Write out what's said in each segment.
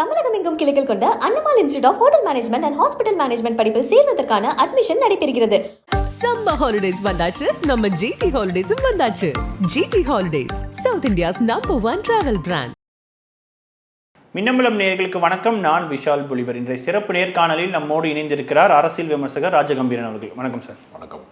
தமிழகம் எங்கும் கிளைகள் கொண்ட அன்னமால் institute of hotel management and hospital management படிப்பில் சேர்வதற்கான அட்மிஷன் நடைபெறுகிறது. சம்மர் ஹாலிடேஸ் வந்தாச்சு. நம்ம ஜிடி ஹாலிடேஸும் வந்தாச்சு. GT holidays south India's number one travel brand Minnambalam நேயர்களுக்கு வணக்கம். நான் விஷால் புலிவர். இன்றைய சிறப்பு நேர்காணலில் நம்மோடு இணைந்திருக்கிறார் அரசியல் விமர்சகர் ராஜகம்பீரன் அவர்கள். வணக்கம் சார். வணக்கம்.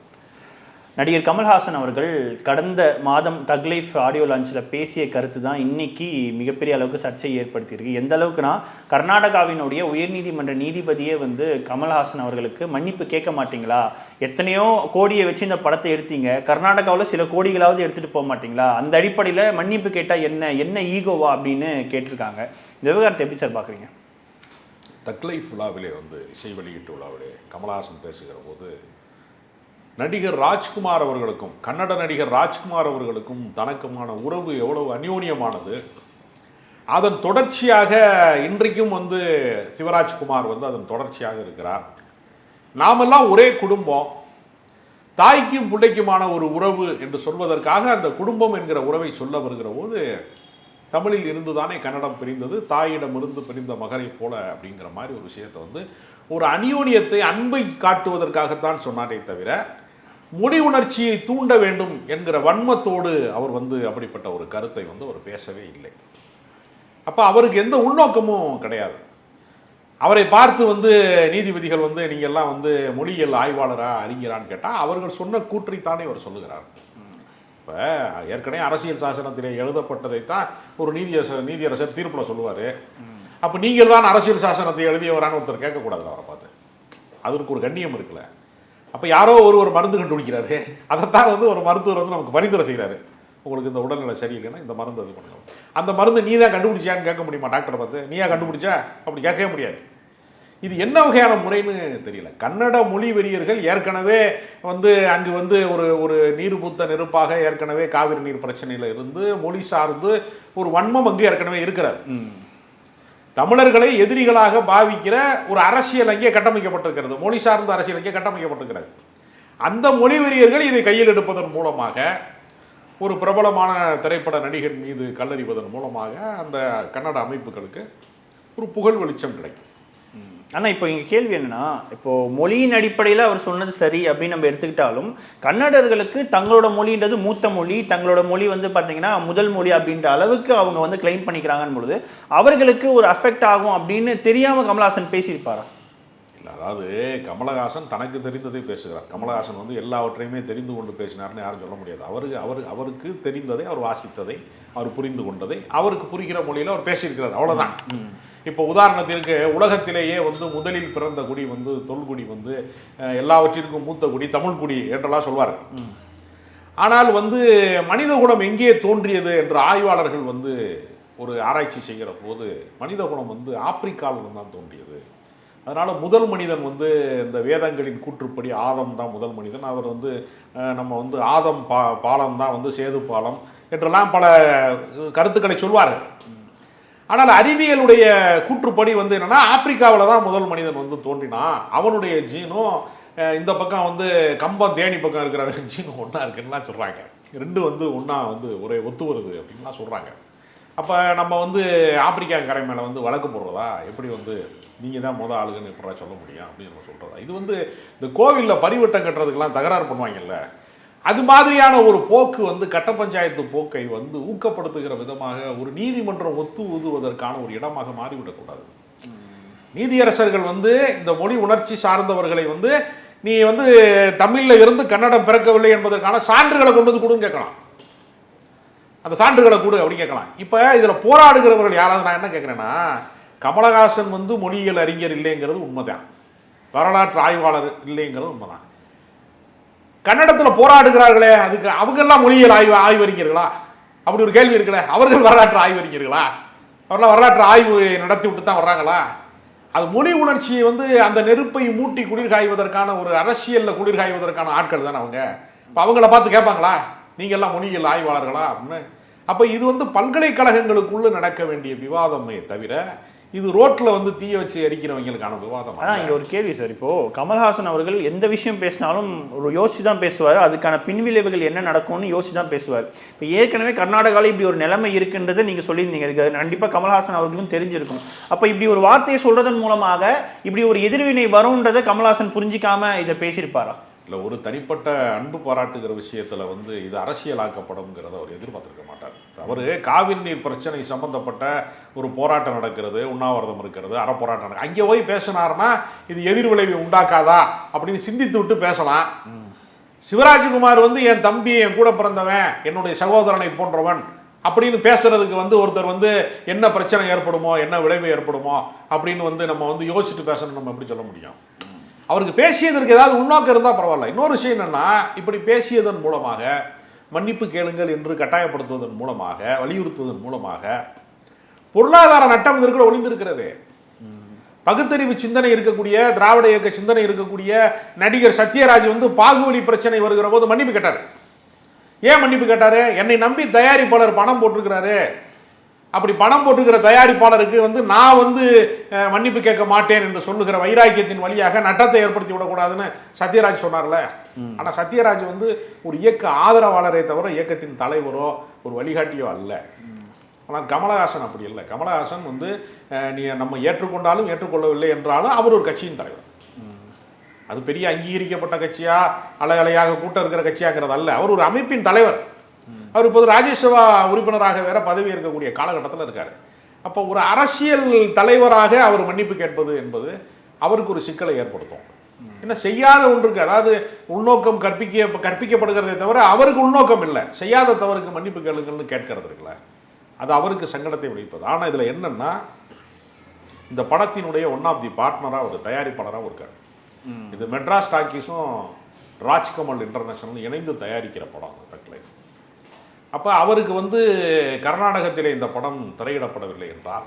நடிகர் கமல்ஹாசன் அவர்கள் கடந்த மாதம் தக்லைஃப் ஆடியோ லான்ச்சில் பேசிய கருத்து தான் இன்னைக்கு மிகப்பெரிய அளவுக்கு சர்ச்சையை ஏற்படுத்தியிருக்கு. எந்த அளவுக்குனா கர்நாடகாவினுடைய உயர்நீதிமன்ற நீதிபதியே வந்து கமல்ஹாசன் அவர்களுக்கு மன்னிப்பு கேட்க மாட்டீங்களா? எத்தனையோ கோடியை வச்சு இந்த படத்தை எடுத்தீங்க. கர்நாடகாவில் சில கோடிகளாவது எடுத்துகிட்டு போக மாட்டீங்களா? அந்த அடிப்படையில் மன்னிப்பு கேட்டால் என்ன? என்ன ஈகோவா அப்படின்னு கேட்டிருக்காங்க. இந்த விவகாரத்தை எப்படி சார் பார்க்குறீங்க? தக்லைஃப் விழாவிலே வந்து இசை வெளியீட்டு விழாவிலே கமலஹாசன் பேசுகிற போது நடிகர் ராஜ்குமார் அவர்களுக்கும் கன்னட நடிகர் ராஜ்குமார் அவர்களுக்கும் தனக்குமான உறவு எவ்வளவு அந்யோன்யமானது. அதன் தொடர்ச்சியாக இன்றைக்கும் வந்து சிவராஜ்குமார் வந்து அதன் தொடர்ச்சியாக இருக்கிறார். நாமெல்லாம் ஒரே குடும்பம். தாய்க்கும் பிள்ளைக்குமான ஒரு உறவு என்று சொல்வதற்காக அந்த குடும்பம் என்கிற உறவை சொல்ல வருகிற போது தமிழில் இருந்துதானே கன்னடம் பிரிந்தது தாயிடமிருந்து பிரிந்த மகனை போல அப்படிங்கிற மாதிரி ஒரு விஷயத்தை வந்து ஒரு அநியோனியத்தை அன்பை காட்டுவதற்காகத்தான் சொன்னாரே தவிர மொழி உணர்ச்சியை தூண்ட வேண்டும் என்கிற வன்மத்தோடு அவர் வந்து அப்படிப்பட்ட ஒரு கருத்தை வந்து அவர் பேசவே இல்லை. அப்போ அவருக்கு எந்த உள்நோக்கமும் கிடையாது. அவரை பார்த்து வந்து நீதிபதிகள் வந்து நீங்கள்லாம் வந்து மொழியியல் ஆய்வாளரா அறிஞரான்னு கேட்டால் அவர்கள் சொன்ன கூற்றைத்தானே அவர் சொல்லுகிறார். இப்போ ஏற்கனவே அரசியல் சாசனத்திலே எழுதப்பட்டதைத்தான் ஒரு நீதியரசர் நீதியரசர் தீர்ப்பில் சொல்லுவார். அப்போ நீங்கள் தான் அரசியல் சாசனத்தை எழுதியவரான்னு ஒருத்தர் கேட்கக்கூடாது அவரை பார்த்து. அதற்கு ஒரு கண்ணியம் இருக்குல்ல. அப்போ யாரோ ஒரு ஒரு மருந்து கண்டுபிடிக்கிறாரு. அதைத்தான் வந்து ஒரு மருத்துவர் வந்து நமக்கு பரிந்துரை செய்கிறாரு உங்களுக்கு இந்த உடல்நிலை சரியில்லைன்னா இந்த மருந்து இது பண்ணணும். அந்த மருந்து நீ தான் கண்டுபிடிச்சியான்னு கேட்க முடியுமா டாக்டரை பார்த்து? நீயா கண்டுபிடிச்சா? அப்படி கேட்கவே முடியாது. இது என்ன வகையான முறைன்னு தெரியல. கன்னட மொழி வெறியர்கள் ஏற்கனவே வந்து அங்கு வந்து ஒரு ஒரு நீர்பூத்த நெருப்பாக ஏற்கனவே காவிரி நீர் பிரச்சனையில் இருந்து மொழி சார்ந்து ஒரு வன்மம் அங்கு ஏற்கனவே இருக்கிறார் தமிழர்களை எதிரிகளாக பாவிக்கிற ஒரு அரசியல் அங்கே கட்டமைக்கப்பட்டிருக்கிறது. மொழி சார்ந்த அரசியல் அங்கே கட்டமைக்கப்பட்டிருக்கிறது. அந்த மொழி வெறியர்கள் இதை கையில் எடுப்பதன் மூலமாக ஒரு பிரபலமான திரைப்பட நடிகன் மீது கல்லறிவதன் மூலமாக அந்த கன்னட அமைப்புகளுக்கு ஒரு புகழ் வெளிச்சம் கிடைக்கும். ஆனா இப்போ இங்க கேள்வி என்னன்னா இப்போ மொழியின் அடிப்படையில் அவர் சொன்னது சரி அப்படின்னு நம்ம எடுத்துக்கிட்டாலும் கன்னடர்களுக்கு தங்களோட மொழின்றது மூத்த மொழி தங்களோட மொழி வந்து பாத்தீங்கன்னா முதல் மொழி அப்படின்ற அளவுக்கு அவங்க வந்து கிளைம் பண்ணிக்கிறாங்கன்னு பொழுது அவர்களுக்கு ஒரு அஃபெக்ட் ஆகும் அப்படின்னு தெரியாம கமலஹாசன் பேசியிருப்பாரா? இல்லை அதாவது கமலஹாசன் தனக்கு தெரிந்ததை பேசுகிறார். கமலஹாசன் வந்து எல்லாவற்றையுமே தெரிந்து கொண்டு பேசினார்னு யாரும் சொல்ல முடியாது. அவருக்கு அவர் அவருக்கு தெரிந்ததை அவர் வாசித்ததை அவர் புரிந்து கொண்டதை அவருக்கு புரிகிற மொழியில் அவர் பேசியிருக்கிறார். அவ்வளவுதான். இப்போ உதாரணத்திற்கு உலகத்திலேயே வந்து முதலில் பிறந்த குடி வந்து தொல்குடி வந்து எல்லாவற்றிற்கும் மூத்த குடி தமிழ் குடி என்றெல்லாம் சொல்வார் ஆனால் வந்து மனித குலம் எங்கே தோன்றியது என்று ஆய்வாளர்கள் வந்து ஒரு ஆராய்ச்சி செய்கிற போது மனித குலம் வந்து ஆப்பிரிக்காவில் தான் தோன்றியது. அதனால் முதல் மனிதன் வந்து இந்த வேதங்களின் கூற்றுப்படி ஆதம் தான் முதல் மனிதன். அவர் வந்து நம்ம வந்து ஆதம் பா பாலம் தான் வந்து சேது பாலம் என்றெல்லாம் பல கருத்துக்களை சொல்வார்கள். ஆனால் அறிவியலுடைய கூற்றுப்படி வந்து என்னன்னா ஆப்பிரிக்காவில் தான் முதல் மனிதன் வந்து தோன்றினான் அவனுடைய ஜீனும் இந்த பக்கம் வந்து கம்பம் தேனி பக்கம் இருக்கிற ஜீனும் ஒன்றா இருக்குன்னா சொல்கிறாங்க ரெண்டு வந்து ஒன்றா வந்து ஒரே ஒத்து வருது அப்படின்லாம் சொல்கிறாங்க அப்போ நம்ம வந்து ஆப்பிரிக்கா கரை மேலே வந்து வழக்கு போடுறதா? எப்படி வந்து நீங்கள் தான் முதல் ஆளுங்கன்னு எப்படா சொல்ல முடியும் அப்படின்னு நம்ம சொல்கிறதா இது வந்து இந்த கோவிலில் பரிவட்டம் கட்டுறதுக்கெல்லாம் தகராறு பண்ணுவாங்கல்ல. அது மாதிரியான ஒரு போக்கு வந்து கட்ட பஞ்சாயத்து போக்கை வந்து ஊக்கப்படுத்துகிற விதமாக ஒரு நீதிமன்றம் ஒத்து ஊதுவதற்கான ஒரு இடமாக மாறிவிடக்கூடாது. நீதியரசர்கள் வந்து இந்த மொழி உணர்ச்சி சார்ந்தவர்களை வந்து நீ வந்து தமிழில் இருந்து கன்னடம் பிறக்கவில்லை என்பதற்கான சான்றுகளை கொண்டு வந்து கொடுன்னு கேட்கலாம். அந்த சான்றுகளை கொடு அப்படின்னு கேட்கலாம். இப்போ இதில் போராடுகிறவர்கள் யாராவது நான் என்ன கேட்குறேன்னா கமலஹாசன் வந்து மொழியியல் அறிஞர் இல்லைங்கிறது உண்மைதான். வரலாற்று ஆய்வாளர் இல்லைங்கிறது உண்மைதான். கன்னடத்தில் போராடுகிறார்களே அதுக்கு அவங்கெல்லாம் மொழியியல் ஆய்வு ஆய்வறிஞர்களா அப்படி ஒரு கேள்வி இருக்குல்ல அவர்கள் வரலாற்று ஆய்வறிஞர்களா அவர்களாம் வரலாற்று ஆய்வு நடத்தி விட்டு தான் வர்றாங்களா? அது மொழி உணர்ச்சியை வந்து அந்த நெருப்பை மூட்டி குளிர் காய்வதற்கான ஒரு அரசியலில் குளிர் காய்வதற்கான ஆட்கள் தானே அவங்க. இப்போ அவங்கள பார்த்து கேட்பாங்களா? நீங்கள் எல்லாம் மொழியியல் ஆய்வாளர்களா அப்படின்னு? அப்போ இது வந்து பல்கலைக்கழகங்களுக்குள்ளே நடக்க வேண்டிய விவாதமே தவிர இது ரோட்டில் வந்து தீய வச்சு எரிக்கிறவங்களுக்கான விவாதம்? ஆனால் இங்கே ஒரு கேள்வி சார். இப்போ கமல்ஹாசன் அவர்கள் எந்த விஷயம் பேசினாலும் ஒரு யோசிச்சு தான் பேசுவார். அதுக்கான பின்விளைவுகள் என்ன நடக்கும்னு யோசிச்சு தான் பேசுவார். இப்போ ஏற்கனவே கர்நாடகாவில் இப்படி ஒரு நிலைமை இருக்குன்றதை நீங்கள் சொல்லியிருந்தீங்க. அதுக்கு கண்டிப்பாக கமல்ஹாசன் அவர்களுக்கும் தெரிஞ்சிருக்கும். அப்போ இப்படி ஒரு வார்த்தையை சொல்கிறதன் மூலமாக இப்படி ஒரு எதிர்வினை வரும்ன்றதை கமல்ஹாசன் புரிஞ்சிக்காமல் இதை பேசியிருப்பாரா? இல்லை ஒரு தனிப்பட்ட அன்பு பாராட்டுகிற விஷயத்தில் வந்து இது அரசியலாக்கப்படும்ங்கிறத அவர் எதிர்பார்த்துருக்க மாட்டார். அவர் காவிரி நீர் பிரச்சனை சம்பந்தப்பட்ட ஒரு போராட்டம் நடக்கிறது உண்ணாவிரதம் இருக்கிறது அறப்போராட்டம் நடக்கு அங்கே போய் பேசினார்னா இது எதிர்விளைவு உண்டாக்காதா அப்படின்னு சிந்தித்து விட்டு பேசலாம். சிவராஜ்குமார் வந்து என் தம்பி என் கூட பிறந்தவன் என்னுடைய சகோதரனை போன்றவன் அப்படின்னு பேசுறதுக்கு வந்து ஒருத்தர் வந்து என்ன பிரச்சனை ஏற்படுமோ என்ன விளைவு ஏற்படுமோ அப்படின்னு வந்து நம்ம வந்து யோசிச்சுட்டு பேசணும் நம்ம எப்படி சொல்ல முடியும்? அவருக்கு பேசியதற்கு ஏதாவது உள்நோக்கம் இருந்தால் பரவாயில்ல. இன்னொரு விஷயம் என்னென்னா இப்படி பேசியதன் மூலமாக மன்னிப்பு கேளுங்கள் என்று கட்டாயப்படுத்துவதன் மூலமாக வலியுறுத்துவதன் மூலமாக பொருளாதார நட்டம் இதற்குள்ள ஒளிந்திருக்கிறது. பகுத்தறிவு சிந்தனை இருக்கக்கூடிய திராவிட இயக்க சிந்தனை இருக்கக்கூடிய நடிகர் சத்யராஜ் வந்து பாகுவலி பிரச்சனை வருகிற போது மன்னிப்பு கேட்டார். ஏன் மன்னிப்பு கேட்டாரு? என்னை நம்பி தயாரிப்பாளர் பணம் போட்டிருக்கிறாரு. அப்படி பணம் போட்டுக்கிற தயாரிப்பாளருக்கு வந்து நான் வந்து மன்னிப்பு கேட்க மாட்டேன் என்று சொல்லுகிற வைராக்கியத்தின் வழியாக நட்டத்தை ஏற்படுத்தி விடக்கூடாதுன்னு சத்யராஜ் சொன்னார்ல. ஆனா சத்யராஜ் வந்து ஒரு இயக்க ஆதரவாளரே தவிர இயக்கத்தின் தலைவரோ ஒரு வழிகாட்டியோ அல்ல. ஆனால் கமலஹாசன் அப்படி இல்லை. கமலஹாசன் வந்து நீ நம்ம ஏற்றுக்கொண்டாலும் ஏற்றுக்கொள்ளவில்லை என்றாலும் அவர் ஒரு கட்சியின் தலைவர். அது பெரிய அங்கீகரிக்கப்பட்ட கட்சியா அலை அலையாக கூட்டம் இருக்கிற கட்சியாங்கிறது அல்ல. அவர் ஒரு அமைப்பின் தலைவர். அவர் இப்போது ராஜ்யசபா உறுப்பினராக வேற பதவி இருக்கக்கூடிய காலகட்டத்தில் இருக்காரு. அப்போ ஒரு அரசியல் தலைவராக அவர் மன்னிப்பு கேட்பது என்பது அவருக்கு ஒரு சிக்கலை ஏற்படுத்தும். என்ன செய்யாத ஒன்றுக்கு அதாவது உள்நோக்கம் கற்பிக்க கற்பிக்கப்படுகிறதே தவிர அவருக்கு உள்நோக்கம் இல்லை. செய்யாத தவறுக்கு மன்னிப்பு கேளுங்கள்னு கேட்கறது இருக்குல்ல. அது அவருக்கு சங்கடத்தை விளைவிப்பது. ஆனால் இதில் என்னன்னா இந்த படத்தினுடைய ஒன் ஆஃப் தி பார்ட்னராக ஒரு தயாரிப்பாளராக இருக்கார் இது மெட்ராஸ் டாக்கீஸும் ராஜ்கமல் இன்டர்நேஷனல் இணைந்து தயாரிக்கிற படம் தக் லைஃப் அப்போ அவருக்கு வந்து கர்நாடகத்திலே இந்த படம் திரையிடப்படவில்லை என்றால்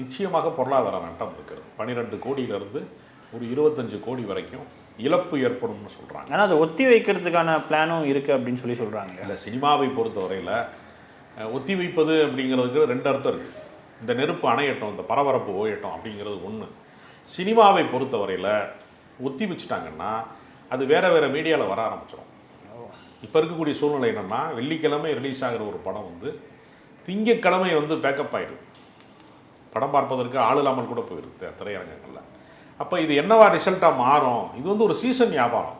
நிச்சயமாக பொருளாதார நட்டம் இருக்கிறது. பன்னிரெண்டு கோடியிலிருந்து ஒரு இருபத்தஞ்சு கோடி வரைக்கும் இழப்பு ஏற்படும்னு சொல்கிறாங்க ஆனா அதை ஒத்தி வைக்கிறதுக்கான பிளானும் இருக்கு அப்படின்னு சொல்லி சொல்றாங்க. இல்லை சினிமாவை பொறுத்தவரையில் ஒத்தி வைப்பது அப்படிங்கிறதுக்கு ரெண்டு அர்த்தம் இருக்குது இந்த நெருப்பு அணையட்டும் இந்த பரபரப்பு ஓயட்டும் அப்படிங்கிறது ஒன்று சினிமாவை பொறுத்தவரையில் ஒத்தி வச்சுட்டாங்கன்னா அது வேற வேற மீடியாவில் வர ஆரம்பிச்சிடும் இப்போ இருக்கக்கூடிய சூழ்நிலை என்னன்னா வெள்ளிக்கிழமை ரிலீஸ் ஆகிற ஒரு படம் வந்து திங்கக்கிழமை வந்து பேக்கப் ஆயிடும் படம் பார்ப்பதற்கு ஆள் இல்லாமல் கூட போயிருக்கு திரையரங்கங்களில். அப்போ இது என்னவா ரிசல்ட்டாக மாறும்? இது வந்து ஒரு சீசன் வியாபாரம்.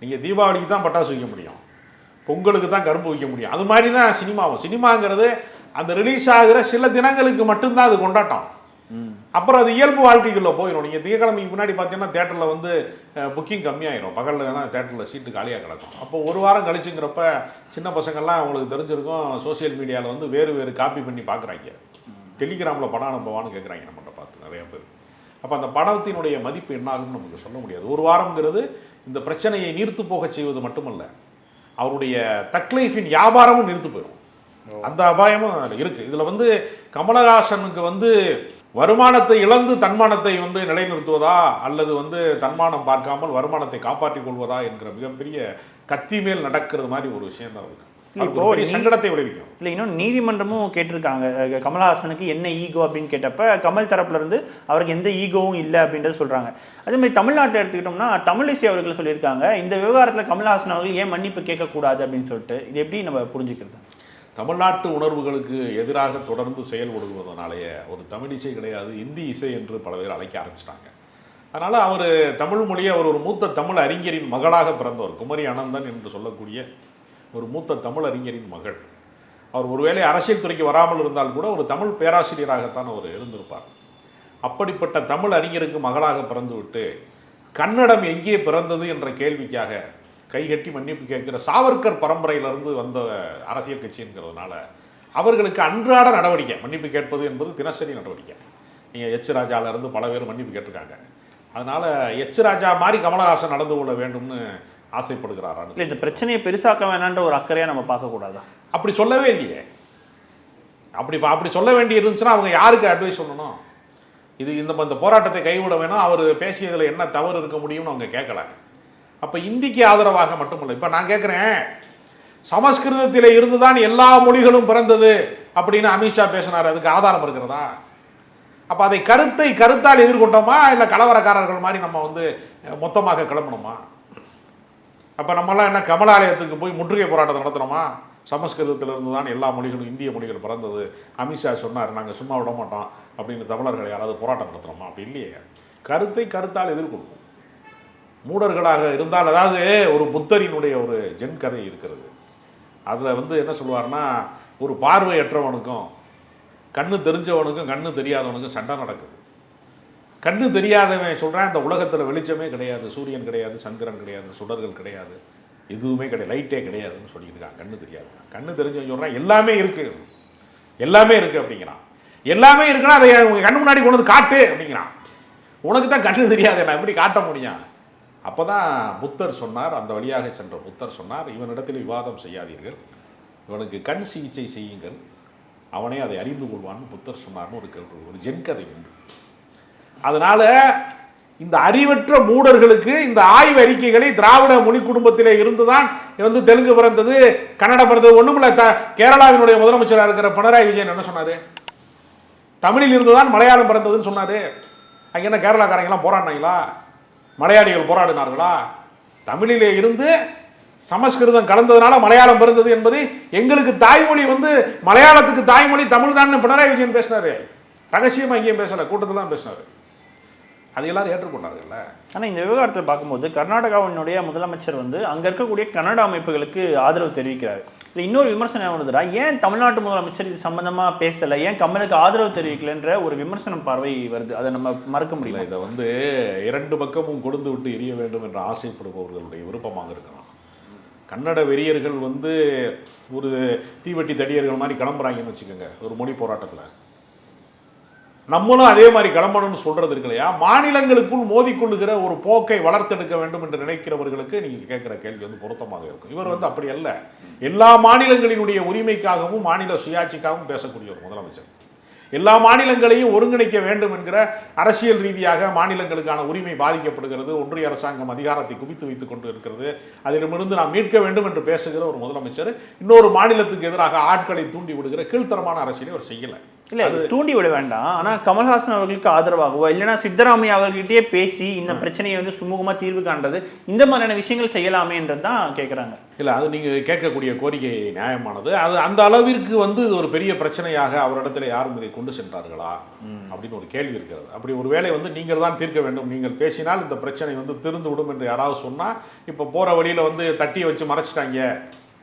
நீங்கள் தீபாவளிக்கு தான் பட்டாசு வைக்க முடியும். பொங்கலுக்கு தான் கரும்பு வைக்க முடியும். அது மாதிரி தான் சினிமாவும். சினிமாங்கிறது அந்த ரிலீஸ் ஆகிற சில தினங்களுக்கு மட்டும்தான் அது கொண்டாட்டம். அப்புறம் அது இயல்பு வாழ்க்கைக்குள்ளே போயிடும். நீங்கள் திங்கக்கிழமைக்கு முன்னாடி பார்த்தீங்கன்னா தேட்டரில் வந்து புக்கிங் கம்மியாயிரும். பகலில் தான் தேட்டரில் சீட்டு காலியாக கிடக்கும். அப்போ ஒரு வாரம் கழிச்சுங்கிறப்ப சின்ன பசங்கள்லாம் அவங்களுக்கு தெரிஞ்சிருக்கும் சோஷியல் மீடியாவில் வந்து வேறு வேறு காப்பி பண்ணி பார்க்குறாங்க டெலிகிராமில் படம் அனுப்பவான்னு கேட்குறாங்க நம்மகிட்ட பார்த்து நிறைய பேர். அப்போ அந்த படத்தினுடைய மதிப்பு என்னாகும்னு நமக்கு சொல்ல முடியாது. ஒரு வாரம்ங்கிறது இந்த பிரச்சனையை நீர்த்து போகச் செய்வது மட்டுமல்ல அவருடைய தக்லைஃபின் வியாபாரமும் நிறுத்து போயிடும். அந்த அபாயமும் இருக்குது இதில் வந்து கமலஹாசனுக்கு வந்து வருமானத்தை இழந்து தன்மானத்தை வந்து நிலைநிறுத்துவதா அல்லது வந்து தன்மானம் பார்க்காமல் வருமானத்தை காப்பாற்றிக் கொள்வதா என்கிற மிகப்பெரிய கத்தி மேல் நடக்கிறது மாதிரி ஒரு விஷயம் தான் இருக்கு. சங்கடத்தை விளைவிக்கும். இல்லை இன்னும் நீதிமன்றமும் கேட்டிருக்காங்க. கமல்ஹாசனுக்கு என்ன ஈகோ அப்படின்னு கேட்டப்ப கமல் தரப்புல இருந்து அவருக்கு எந்த ஈகோவும் இல்லை அப்படின்றது சொல்றாங்க. அதே மாதிரி தமிழ்நாட்டை எடுத்துக்கிட்டோம்னா தமிழிசை அவர்கள் சொல்லியிருக்காங்க இந்த விவகாரத்துல கமல்ஹாசன் அவர்கள் ஏன் மன்னிப்பு கேட்கக்கூடாது அப்படின்னு சொல்லிட்டு. இது எப்படி நம்ம புரிஞ்சுக்கிறது? தமிழ்நாட்டு உணர்வுகளுக்கு எதிராக தொடர்ந்து செயல்படுவதனாலேயே ஒரு தமிழ் இசை கிடையாது இந்தி இசை என்று பல பேர் அழைக்க ஆரம்பிச்சிட்டாங்க. அதனால் அவர் தமிழ் மொழியை அவர் ஒரு மூத்த தமிழ் அறிஞரின் மகளாக பிறந்தவர் குமரி அனந்தன் என்று சொல்லக்கூடிய ஒரு மூத்த தமிழ் அறிஞரின் மகள். அவர் ஒருவேளை அரசியல் துறைக்கு வராமல் இருந்தால் கூட ஒரு தமிழ் பேராசிரியராகத்தான் அவர் இருந்திருப்பார். அப்படிப்பட்ட தமிழ் அறிஞருக்கு மகளாக பிறந்துவிட்டு கன்னடம் எங்கே பிறந்தது என்ற கேள்விக்காக கைகட்டி மன்னிப்பு கேட்கிற சாவர்கர் பரம்பரையிலிருந்து வந்த அரசியல் கட்சிங்கிறதுனால அவர்களுக்கு அன்றாட நடவடிக்கை மன்னிப்பு கேட்பது என்பது தினசரி நடவடிக்கை. நீங்கள் எச் ராஜால இருந்து பல பேர் மன்னிப்பு கேட்டிருக்காங்க. அதனால எச் ராஜா மாதிரி கமலஹாசன் நடந்து கொள்ள வேண்டும்னு ஆசைப்படுகிறாரான்னு இல்லை இந்த பிரச்சனையை பெருசாக்க வேணான்ற ஒரு அக்கறையா நம்ம பார்க்கக்கூடாதா அப்படி சொல்லவே இல்லையே. அப்படி அப்படி சொல்ல வேண்டி இருந்துச்சுன்னா அவங்க யாருக்கு அட்வைஸ் பண்ணணும் இது இந்த இந்த போராட்டத்தை கைவிட வேணும். அவர் பேசியதில் என்ன தவறு இருக்க முடியும்னு அவங்க கேட்கல. அப்போ இந்திக்கு ஆதரவாக மட்டுமல்ல. இப்போ நான் கேட்குறேன் சமஸ்கிருதத்தில் இருந்துதான் எல்லா மொழிகளும் பிறந்தது அப்படின்னு அமித்ஷா பேசினார். அதுக்கு ஆதாரம் இருக்கிறதா? அப்போ அதை கருத்தை கருத்தால் எதிர்கொண்டோமா? இல்லை கலவரக்காரர்கள் மாதிரி நம்ம வந்து மொத்தமாக கிளம்பணுமா? அப்போ நம்மலாம் என்ன கமலாலயத்துக்கு போய் முற்றுகை போராட்டம் நடத்துகிறோமா சமஸ்கிருதத்திலிருந்து தான் எல்லா மொழிகளும் இந்திய மொழிகள் பிறந்தது. அமித்ஷா சொன்னார் நாங்கள் சும்மா விட மாட்டோம் அப்படின்னு தமிழர்கள் யாராவது போராட்டம் நடத்துகிறோமா அப்படி இல்லையே. கருத்தை கருத்தால் எதிர்கொள்வோம். மூடர்களாக இருந்தால் அதாவது ஒரு புத்தரினுடைய ஒரு ஜென் கதை இருக்கிறது. அதில் வந்து என்ன சொல்லுவார்னா ஒரு பார்வையற்றவனுக்கும் கண்ணு தெரிஞ்சவனுக்கும் கண்ணு தெரியாதவனுக்கும் சண்டை நடக்குது. கண்ணு தெரியாதவன் சொல்கிறான் இந்த உலகத்தில் வெளிச்சமே கிடையாது சூரியன் கிடையாது சந்திரன் கிடையாது சுடர்கள் கிடையாது எதுவுமே கிடையாது லைட்டே கிடையாதுன்னு சொல்லியிருக்கான் கண்ணு தெரியாது கண்ணு தெரிஞ்சவன் சொல்கிறான் எல்லாமே இருக்குது எல்லாமே இருக்குது அப்படிங்கிறான். எல்லாமே இருக்குன்னா அதை உங்கள் கண்ணு முன்னாடி கொண்டு வந்து காட்டு அப்படிங்கிறான். உனக்கு தான் கண்ணு தெரியாது நான் எப்படி காட்ட முடியும்? அப்பதான் புத்தர் சொன்னார் அந்த வழியாக சென்ற புத்தர் சொன்னார் இவனிடத்தில் விவாதம் செய்யாதீர்கள். இவனுக்கு கண் சிகிச்சை செய்யுங்கள். அவனே அதை அறிந்து கொள்வான்னு புத்தர் சொன்னார்னு ஒரு கரு- ஒரு ஜென்கதை உண்டு. அதனால இந்த அறிவற்ற மூடர்களுக்கு இந்த ஆய்வு அறிக்கைகளை திராவிட மொழி குடும்பத்திலே இருந்துதான் வந்து தெலுங்கு பிறந்தது கன்னடம் பிறந்தது ஒன்றுமில்ல த கேரளாவினுடைய முதலமைச்சராக இருக்கிற பினராயி விஜயன் என்ன சொன்னார்? தமிழில் இருந்துதான் மலையாளம் பிறந்ததுன்னு சொன்னார். அங்கே என்ன கேரளாக்காரங்கெல்லாம் போராடினாங்களா? மலையாளிகள் போராடினார்களா? தமிழிலே இருந்து சமஸ்கிருதம் கலந்ததுனால மலையாளம் பிறந்தது என்பது எங்களுக்கு தாய்மொழி வந்து மலையாளத்துக்கு தாய்மொழி தமிழ் தான் பினராயி விஜயன் பேசினாரு. ரகசியமா எங்கேயும் பேசல கூட்டத்தில் தான் பேசினாரு. அது எல்லாரும் ஏற்றுக்கொண்டார்கள்ல? ஆனா இந்த விவகாரத்தை பார்க்கும்போது கர்நாடகாவினுடைய முதலமைச்சர் வந்து அங்க இருக்கக்கூடிய கன்னட அமைப்புகளுக்கு ஆதரவு தெரிவிக்கிறார். இல்லை இன்னொரு விமர்சனம் என்ன வருதுடா ஏன் தமிழ்நாட்டு முதலமைச்சர் இது சம்பந்தமா பேசல? ஏன் கமலுக்கு ஆதரவு தெரிவிக்கலன்ற ஒரு விமர்சனம் பார்வை வருது. அதை நம்ம மறக்க முடியல இதை வந்து இரண்டு பக்கமும் கொடுத்து விட்டு எரிய வேண்டும் என்று ஆசைப்படுபவர்களுடைய விருப்பமாக இருக்கலாம். கன்னட வெறியர்கள் வந்து ஒரு தீவெட்டி தடியர்கள் மாதிரி கிளம்புறாங்கன்னு வச்சுக்கோங்க ஒரு மொழி போராட்டத்தில். நம்மளும் அதே மாதிரி கிளம்பணும்னு சொல்றது இருக்கு இல்லையா? மாநிலங்களுக்குள் மோதிக்கொள்ளுகிற ஒரு போக்கை வளர்த்தெடுக்க வேண்டும் என்று நினைக்கிறவர்களுக்கு நீங்க கேட்கிற கேள்வி வந்து பொருத்தமாக இருக்கும். இவர் வந்து அப்படி அல்ல. எல்லா மாநிலங்களினுடைய உரிமைக்காகவும் மாநில சுயாட்சிக்காகவும் பேசக்கூடிய ஒரு முதலமைச்சர். எல்லா மாநிலங்களையும் ஒருங்கிணைக்க வேண்டும் என்கிற அரசியல் ரீதியாக மாநிலங்களுக்கான உரிமை பாதிக்கப்படுகிறது. ஒன்றிய அரசாங்கம் அதிகாரத்தை குவித்து வைத்துக் கொண்டு இருக்கிறது. அதிலிருந்து நாம் மீட்க வேண்டும் என்று பேசுகிற ஒரு முதலமைச்சர். இன்னொரு மாநிலத்துக்கு எதிராக ஆட்களை தூண்டி விடுகிற கீழ்த்தரமான அரசியலை அவர் செய்யலை. இல்ல அது தூண்டி விட வேண்டாம். ஆனா கமல்ஹாசன் அவர்களுக்கு ஆதரவாகவோ இல்லைன்னா சித்தராமையா அவர்கிட்டயே பேசி இந்த பிரச்சனையை வந்து சுமூகமா தீர்வு காண்றது இந்த மாதிரியான விஷயங்கள் செய்யலாமேன்றது தான் கேக்குறாங்க. இல்லை அது நீங்கள் கேட்கக்கூடிய கோரிக்கை நியாயமானது. அது அந்த அளவிற்கு வந்து இது ஒரு பெரிய பிரச்சனையாக அவரிடத்துல யாரும் இதை கொண்டு சென்றார்களா? அப்படின்னு ஒரு கேள்வி இருக்கிறது. அப்படி ஒரு வேளை வந்து நீங்கள் தான் தீர்க்க வேண்டும். நீங்கள் பேசினால் இந்த பிரச்சனை வந்து திருந்து விடும் என்று யாராவது சொன்னால் இப்போ போகிற வழியில் வந்து தட்டி வச்சு மறைச்சிட்டாங்க.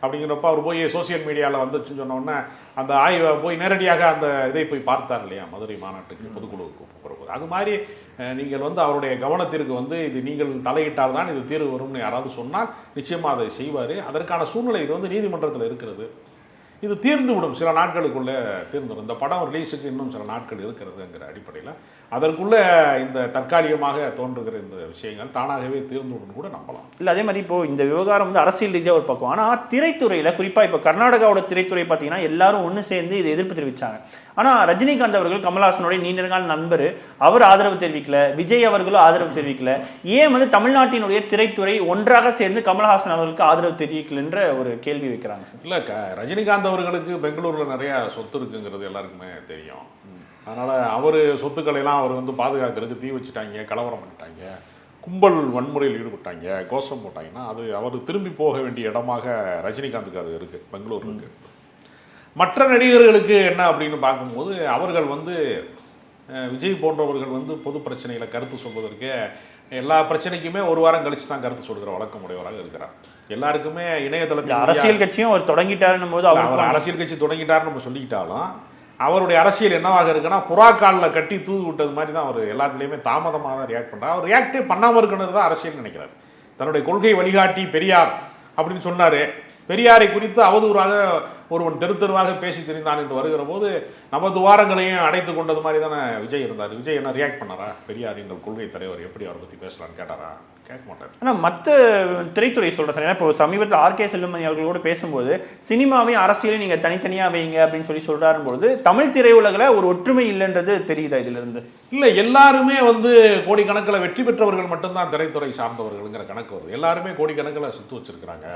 அப்படிங்கிறப்ப அவர் போய் சோசியல் மீடியாவில் வந்துச்சுன்னு சொன்னோன்னே அந்த ஆய்வை போய் நேரடியாக அந்த இதை போய் பார்த்தார் இல்லையா? மதுரை மாநாட்டுக்கு பொதுக்குழுவுக்கு போகிறபோது அது மாதிரி நீங்கள் வந்து அவருடைய கவனத்திற்கு வந்து இது நீங்கள் தலையிட்டால் தான் இது தீர்வு வரும்னு யாராவது சொன்னால் நிச்சயமாக அதை செய்வார். அதற்கான சூழ்நிலை இது வந்து நீதிமன்றத்தில் இருக்கிறது. இது தீர்ந்து விடும் சில நாட்களுக்குள்ளே தீர்ந்துடும் இந்த படம் ரிலீஸுக்கு இன்னும் சில நாட்கள் இருக்கிறதுங்கிற அடிப்படையில் அதற்குள்ள இந்த தற்காலிகமாக தோன்றுகிற இந்த விஷயங்கள் தானாகவே தீர்ந்து விடும் கூட நம்பலாம். இல்ல அதே மாதிரி இப்போ இந்த விவகாரம் வந்து அரசியல் ரீதியா ஒரு பக்கம். ஆனா திரைத்துறையில குறிப்பா இப்போ கர்நாடகாவோட திரைத்துறை பாத்தீங்கன்னா எல்லாரும் ஒண்ணு சேர்ந்து இதை எதிர்ப்பு தெரிவிச்சாங்க. ஆனா ரஜினிகாந்த் அவர்கள் கமல்ஹாசனுடைய நீண்ட நாள் நண்பர் அவர் ஆதரவு தெரிவிக்கல விஜய் அவர்களும் ஆதரவு தெரிவிக்கல. ஏன் வந்து தமிழ்நாட்டினுடைய திரைத்துறை ஒன்றாக சேர்ந்து கமல்ஹாசன் அவர்களுக்கு ஆதரவு தெரிவிக்கலன்ற ஒரு கேள்வி வைக்கிறாங்க இல்லை ரஜினிகாந்த் அவர்களுக்கு பெங்களூரில் நிறைய சொத்து இருக்குங்கிறது எல்லாருக்குமே தெரியும். அதனால் அவர் சொத்துக்களை எல்லாம் அவர் வந்து பாதுகாக்கிறதுக்கு தீ வச்சுட்டாங்க கலவரம் பண்ணிட்டாங்க கும்பல் வன்முறையில் ஈடுபட்டாங்க கோஷம் போட்டாங்கன்னா அது அவர் திரும்பி போக வேண்டிய இடமாக ரஜினிகாந்துக்கு அது இருக்குது பெங்களூர் இருக்கு மற்ற நடிகர்களுக்கு என்ன அப்படின்னு பார்க்கும்போது அவர்கள் வந்து விஜய் போன்றவர்கள் வந்து பொது பிரச்சனைகளை கருத்து சொல்வதற்கு எல்லா பிரச்சனைக்குமே ஒரு வாரம் கழிச்சு தான் கருத்து சொல்கிற வழக்கம் உடையவராக இருக்கிறார். எல்லாருக்குமே இணையதளத்தில் அரசியல் கட்சியும் அவர் தொடங்கிட்டாருன்னும் போது அவர் அவர் அரசியல் கட்சி தொடங்கிட்டாருன்னு நம்ம சொல்லிக்கிட்டாலும் அவருடைய அரசியல் என்னவாக இருக்குன்னா புறாக்காலில் கட்டி தூது விட்டது மாதிரி தான் அவர் எல்லாத்துலேயுமே தாமதமாக தான் ரியாக்ட் பண்ணுறார் அவர் ரியாக்டே பண்ணாமல் இருக்கணும் தான் அரசியல் நினைக்கிறார். தன்னுடைய கொள்கை வழிகாட்டி பெரியார் அப்படின்னு சொன்னார். பெரியாரை குறித்து அவதூறாக ஒருவன் தெரு தெருவாக பேசி தெரிந்தான் என்று வருகிற போது நமது வாரங்களையும் அடைத்து கொண்டது மாதிரி தானே விஜய் இருந்தார். விஜய் என்ன ரியாக்ட் பண்ணாரா? பெரியார் எங்கள் கொள்கை தலைவர் எப்படி அவரை பற்றி பேசலான்னு கேட்டாரா? கேட்க மாட்டார். ஆனா மத்த திரைத்துறை சொல்றேன் சார். ஏன்னா இப்போ சமீபத்தில் ஆர்கே செல்லுமணி அவர்களோட பேசும்போது சினிமாவையும் அரசியலையும் நீங்க தனித்தனியா வைங்க அப்படின்னு சொல்லி சொல்றாரும் பொழுது தமிழ் திரையுலகில் ஒரு ஒற்றுமை இல்லைன்றது தெரியுதா இதுல இருந்து இல்லை எல்லாருமே வந்து கோடிக்கணக்கில் வெற்றி பெற்றவர்கள் மட்டும்தான் திரைத்துறை சார்ந்தவர்கள்ங்கிற கணக்கு வருது. எல்லாருமே கோடிக்கணக்கில் சொத்து வச்சிருக்கிறாங்க.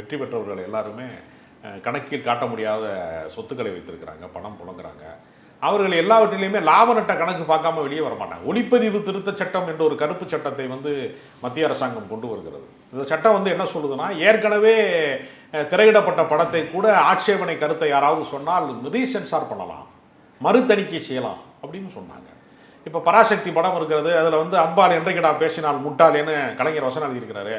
வெற்றி பெற்றவர்கள் எல்லாருமே கணக்கில் காட்ட முடியாத சொத்துக்களை வைத்திருக்கிறாங்க பணம் புழங்குறாங்க அவர்கள் எல்லாவற்றிலையுமே லாப நட்ட கணக்கு பார்க்காம வெளியே வர மாட்டாங்க ஒளிப்பதிவு திருத்த சட்டம் என்ற ஒரு கருப்பு சட்டத்தை வந்து மத்திய அரசாங்கம் கொண்டு வருகிறது. இந்த சட்டம் வந்து என்ன சொல்லுதுன்னா ஏற்கனவே திரையிடப்பட்ட படத்தை கூட ஆட்சேபனை கருத்தை யாராவது சொன்னால் ரீசென்சார் பண்ணலாம் மறு தணிக்கை செய்யலாம் அப்படின்னு சொன்னாங்க. இப்போ பராசக்தி படம் இருக்கிறது அதில் வந்து அம்பாள் என்றைக்கடா பேசினால் முட்டாளேன்னு கலைஞர் வசனம் எழுதியிருக்கிறாரு.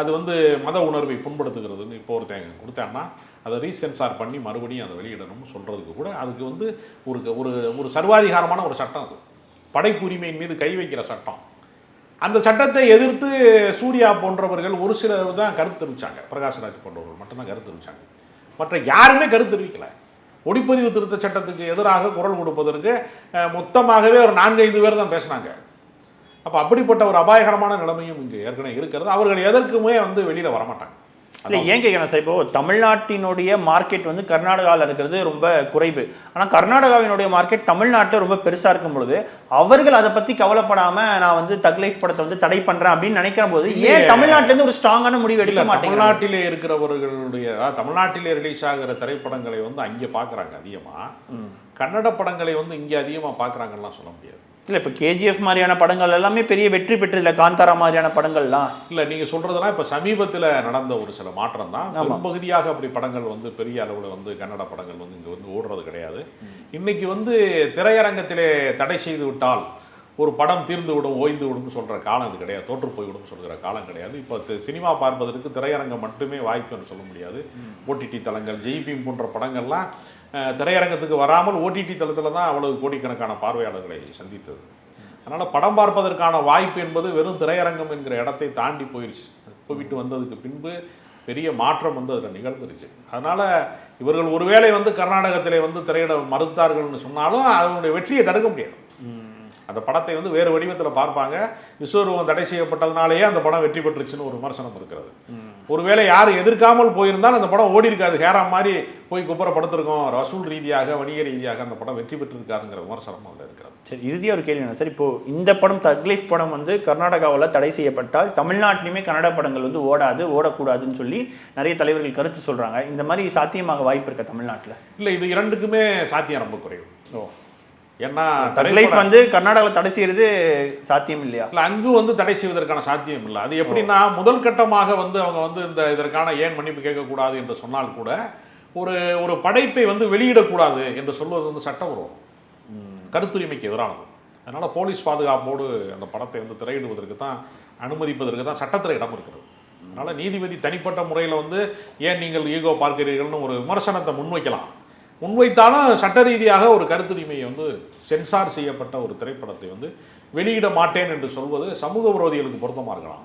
அது வந்து மத உணர்வை புண்படுத்துகிறதுன்னு இப்போ ஒருத்தன் கொடுத்தான்னா அதை ரீசென்சார் பண்ணி மறுபடியும் அதை வெளியிடணும்னு சொல்கிறதுக்கு கூட அதுக்கு வந்து ஒரு ஒரு ஒரு சர்வாதிகாரமான ஒரு சட்டம் அது. படைப்புரிமையின் மீது கை வைக்கிற சட்டம். அந்த சட்டத்தை எதிர்த்து சூர்யா போன்றவர்கள் ஒரு சிலர் தான் கருத்து தெரிவித்தாங்க பிரகாஷ்ராஜ் போன்றவர்கள் மட்டும்தான் கருத்து தெரிவித்தாங்க மற்ற யாருமே கருத்து தெரிவிக்கல. ஒளிப்பதிவு திருத்த சட்டத்துக்கு எதிராக குரல் கொடுப்பதற்கு மொத்தமாகவே ஒரு நான்கைந்து பேர் தான் பேசினாங்க. அப்போ அப்படிப்பட்ட ஒரு அபாயகரமான நிலைமையும் இங்கே ஏற்கனவே இருக்கிறது. அவர்கள் எதற்குமே வந்து வெளியில் வரமாட்டாங்க. இல்லை ஏன் கேட்குறேன் சார் இப்போ தமிழ்நாட்டினுடைய மார்க்கெட் வந்து கர்நாடகாவில் இருக்கிறது ரொம்ப குறைவு. ஆனால் கர்நாடகாவினுடைய மார்க்கெட் தமிழ்நாட்டில் ரொம்ப பெருசாக இருக்கும் பொழுது அவர்கள் அதை பற்றி கவலைப்படாம நான் வந்து தக் லைஃப் படத்தை வந்து தடை பண்ணுறேன் அப்படின்னு நினைக்கிற போது ஏன். தமிழ்நாட்டிலேருந்து ஒரு ஸ்ட்ராங்கான முடிவு எடுக்க மாட்டேங்கிறாங்க? தமிழ்நாட்டிலே இருக்கிறவர்களுடைய தமிழ்நாட்டிலே ரிலீஸ் ஆகிற திரைப்படங்களை வந்து அங்கே பார்க்குறாங்க அதிகமா. கன்னட படங்களை வந்து இங்கே அதிகமா பார்க்குறாங்கலாம் சொல்ல முடியாது. இல்லை இப்போ கேஜிஎஃப் மாதிரியான படங்கள் எல்லாமே பெரிய வெற்றி பெற்றதில்ல காந்தாரா மாதிரியான படங்கள்லாம். இல்ல நீங்க சொல்றதெல்லாம் இப்ப சமீபத்துல நடந்த ஒரு சில மாற்றம் தான் ஆமா. பெரும்பகுதியாக அப்படி படங்கள் வந்து பெரிய அளவுல வந்து கன்னட படங்கள் வந்து இங்க வந்து ஓடுறது கிடையாது. இன்னைக்கு வந்து திரையரங்கத்திலே தடை செய்து விட்டால் ஒரு படம் தீர்ந்து விடும் ஓய்ந்து விடும் சொல்ற காலம் இது கிடையாது. தோற்று போய்விடும் சொல்கிற காலம் கிடையாது. இப்போ சினிமா பார்ப்பதற்கு திரையரங்கம் மட்டுமே வாய்ப்புன்னு சொல்ல முடியாது. ஓடிடி தளங்கள் ஜெய்பீம் போன்ற படங்கள்லாம் திரையரங்கத்துக்கு வராமல் ஓடிடி தளத்தில் தான் அவ்வளவு கோடிக்கணக்கான பார்வையாளர்களை சந்தித்தது. அதனால் படம் பார்ப்பதற்கான வாய்ப்பு என்பது வெறும் திரையரங்கம் என்கிற இடத்தை தாண்டி போயிடுச்சு கோவிட் வந்ததுக்கு பின்பு பெரிய மாற்றம் வந்து அதில் நிகழ்ந்துருச்சு. அதனால் இவர்கள் ஒருவேளை வந்து கர்நாடகத்திலே வந்து திரையிட மறுத்தார்கள்னு சொன்னாலும் அதனுடைய வெற்றியை தடுக்க முடியாது. அந்த படத்தை வந்து வேறு வடிவத்தில் பார்ப்பாங்க. விஸ்வரூபம் தடை செய்யப்பட்டதுனாலேயே அந்த படம் வெற்றி பெற்றுச்சுன்னு ஒரு விமர்சனம் இருக்கிறது. ஒருவேளை யார் எதிர்க்காமல் போயிருந்தால் அந்த படம் ஓடி இருக்காது. ஹேரா மாதிரி போய் குப்புற படுத்திருக்கோம் வசூல் ரீதியாக வணிக ரீதியாக அந்த படம் வெற்றி பெற்றிருக்காதுங்கிற விமர்சனம் அதில் இருக்கிறது. சரி இறுதியாக ஒரு கேள்வி என்ன? சார் இப்போ இந்த படம் தக் லைஃப் படம் வந்து கர்நாடகாவில் தடை செய்யப்பட்டால் தமிழ்நாட்டிலுமே கன்னட படங்கள் வந்து ஓடாது ஓடக்கூடாதுன்னு சொல்லி நிறைய தலைவர்கள் கருத்து சொல்றாங்க. இந்த மாதிரி சாத்தியமாக வாய்ப்பு இருக்கா தமிழ்நாட்டில்? இல்லை இது இரண்டுக்குமே சாத்தியம் ரொம்ப குறைவு. ஓ. ஏன்னா லைஃப் வந்து கர்நாடகாவில் தடை செய்யறது சாத்தியம் இல்லையா? இல்ல அங்கு வந்து தடை செய்வதற்கான சாத்தியம் இல்லை. அது எப்படின்னா முதல் கட்டமாக வந்து அவங்க வந்து இந்த இதற்கான ஏன் மன்னிப்பு கேட்கக்கூடாது என்று சொன்னால் கூட ஒரு ஒரு படைப்பை வந்து வெளியிடக்கூடாது என்று சொல்வது வந்து சட்டவிரோதம் கருத்துரிமைக்கு எதிரானது. அதனால போலீஸ் பாதுகாப்போடு அந்த படத்தை வந்து திரையிடுவதற்கு தான் அனுமதிப்பதற்கு தான் சட்டத்தில் இடம் இருக்கிறது. அதனால நீதிபதி தனிப்பட்ட முறையில் வந்து ஏன் நீங்கள் ஈகோ பார்க்கிறீர்கள்னு ஒரு விமர்சனத்தை முன்வைக்கலாம். முன்வைத்தாலும் சட்ட ரீதியாக ஒரு கருத்துரிமை வந்து சென்சார் செய்யப்பட்ட ஒரு திரைப்படத்தை வந்து வெளியிட மாட்டேன் என்று சொல்வது சமூக விரோதிகளுக்கு பொருத்தமாக இருக்கலாம்.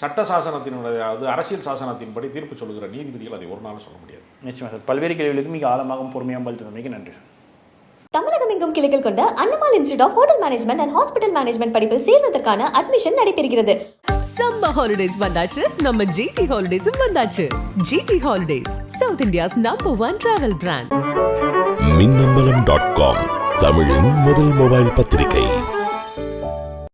சட்ட சாசனத்தினுடைய அது அரசியல் சாசனத்தின்படி தீர்ப்பு சொல்கிற நீதிபதிகள் அதை ஒரு நாள் சொல்ல முடியாது. நிச்சயமாக சார். பல்வேறு கேள்விகளுக்கு மிக ஆழமாகவும் பொறுமையாக பதில் தந்தமைக்கு நன்றி சார். தமிழகம் எங்கும் கிளைகள் கொண்ட அன்னமால் institute of hotel management and hospital management படிப்பில் சேர்வதற்கான அட்மிஷன் நடைபெறுகிறது. சம்மர் ஹாலிடேஸ் வந்தாச்சு. நம்ம ஜிடி ஹாலிடேஸும் வந்தாச்சு. GT holidays south India's number one travel brand Minnambalam dot com தமிழின் முதல் மொபைல் பத்திரிகை.